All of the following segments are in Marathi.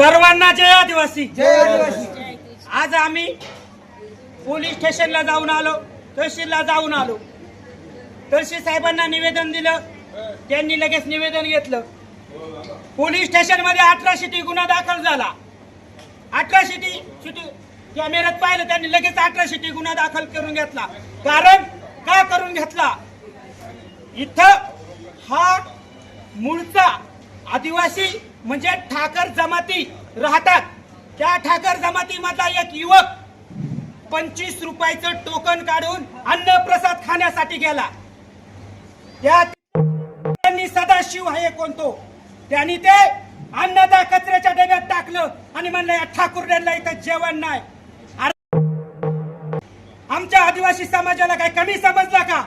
सर्वांना जय आदिवासी. जय आदिवासी. आज आम्ही पोलीस स्टेशनला जाऊन आलो तहसीलला जाऊन आलो. तहसील साहेबांना निवेदन दिलं त्यांनी लगेच निवेदन घेतलं. पोलीस स्टेशनमध्ये अठरा शिटी गुन्हा दाखल झाला. अठरा शिटी शिटी कॅमेऱ्यात पाहिलं त्यांनी लगेच अठरा शिटी गुन्हा दाखल करून घेतला. कारण का करून घेतला? इथं हा मूळचा आदिवासी म्हणजे ठाकर जमाती राहतात. त्या ठाकर जमातीमधला एक युवक पंचवीस रुपयाचं टोकन काढून अन्न प्रसाद खाण्यासाठी गेला. त्या त्यांनी सदाशिव आहे कोणतो त्यांनी ते अन्नदा कचऱ्याच्या डब्यात टाकलं आणि म्हणलं या ठाकूरड्यांना इथं जेवण नाही. अरे आमच्या आदिवासी समाजाला काय कमी समजला का?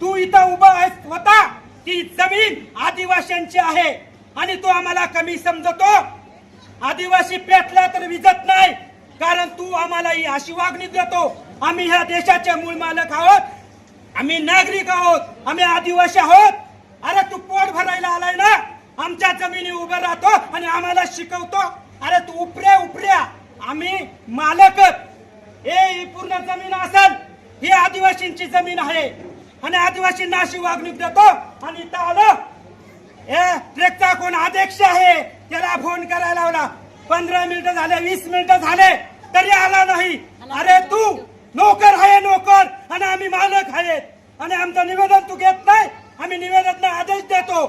तू इथं उभा आहेस होता ती जमीन आदिवासींची आहे. आणि तो आम्हाला कमी समजतो. आदिवासी पेटला तर विजत नाही कारण तू आम्हाला ही अशी वागणी देतो. आम्ही ह्या देशाचे मूळ मालक आहोत. आम्ही नागरिक आहोत. आम्ही आदिवासी आहोत. अरे तू पोट भरायला आलाय ना? आमच्या जमिनी उभं राहतो आणि आम्हाला शिकवतो. अरे तू उपऱ्या उपऱ्या. आम्ही मालकच हे ही पूर्ण जमीन असेल ही आदिवासींची जमीन आहे. आणि आदिवासींना अशी वागणूक देतो. आणि इथं आलो ट्रेकचा कोण अध्यक्ष आहे? त्याला फोन करायला लावला. पंधरा मिनिटं झाले वीस मिनिटं झाले तरी आला नाही. अरे तू नोकर आहे नोकर. आणि आम्ही मालक आहेत. आणि आमचं निवेदन तू घेत नाही? आम्ही निवेदन आदेश देतो.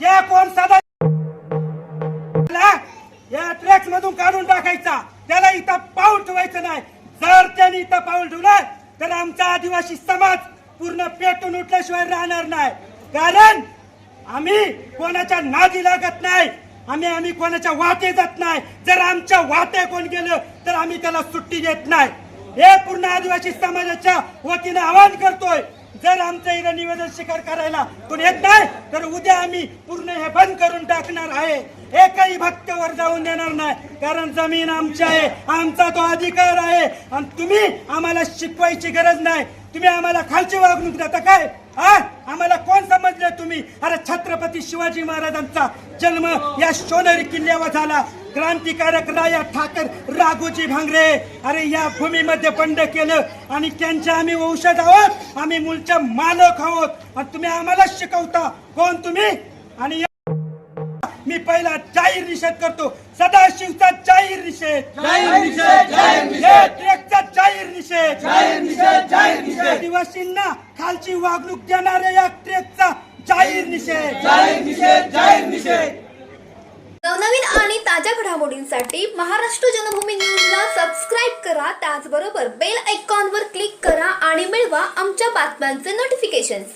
या कोण सदा या ट्रॅक्स मधून काढून टाकायचा. त्याला इथं पाऊल ठेवायचं नाही. जर त्याने इथं पाऊल ठेवलं तर आमचा आदिवासी समाज पूर्ण पेटून उठल्याशिवाय राहणार नाही. कारण आम्ही कोणाच्या नादी लागत नाही. आम्ही आम्ही कोणाच्या वाटे जात नाही. जर आमच्या वाटे कोण गेलं तर आम्ही त्याला सुट्टी देत नाही. हे पूर्ण आदिवासी समाजाच्या वतीनं आवाहन करतोय. जर आमचं इथं निवेदन स्वीकार करायला कोण येत नाही तर उद्या आम्ही पूर्ण हे बंद करून टाकणार आहे. एकही भक्त वर जाऊन देणार नाही. कारण जमीन आमची आहे. आमचा तो अधिकार आहे. आणि तुम्ही आम्हाला शिकवायची गरज नाही. तुम्ही आम्हाला खालची वागणूक देता काय? हा? आम्हाला कोण समजले तुम्ही? अरे छत्रपती शिवाजी महाराजांचा जन्म या सोनेरी किल्ल्यावर झाला. क्रांतिकारक राया ठाकर राघोजी भांगरे. अरे या भूमीमध्ये बंड केलं आणि त्यांचे आम्ही वंशज आहोत. आम्ही मूळचे मालक आहोत. आणि तुम्ही आम्हाला शिकवता. कोण तुम्ही? आणि मी पहिला जाहीर निषेध करतो. सदाशिवचा जाहीर निषेध. जाहीर निषेध जाहीर निषेध, जाहीर निषेध. आदिवासींना खालची वागणूक देणाऱ्या या ट्रेकचा जाहीर निषेध. जाहीर निषेध जाहीर निषेध. नवनवीन आणि ताज्या घडामोडींसाठी महाराष्ट्र जनभूमी न्यूजला सबस्क्राईब करा. त्याचबरोबर बेल आयकॉनवर क्लिक करा आणि मिळवा आमच्या बातम्यांचे नोटिफिकेशन्स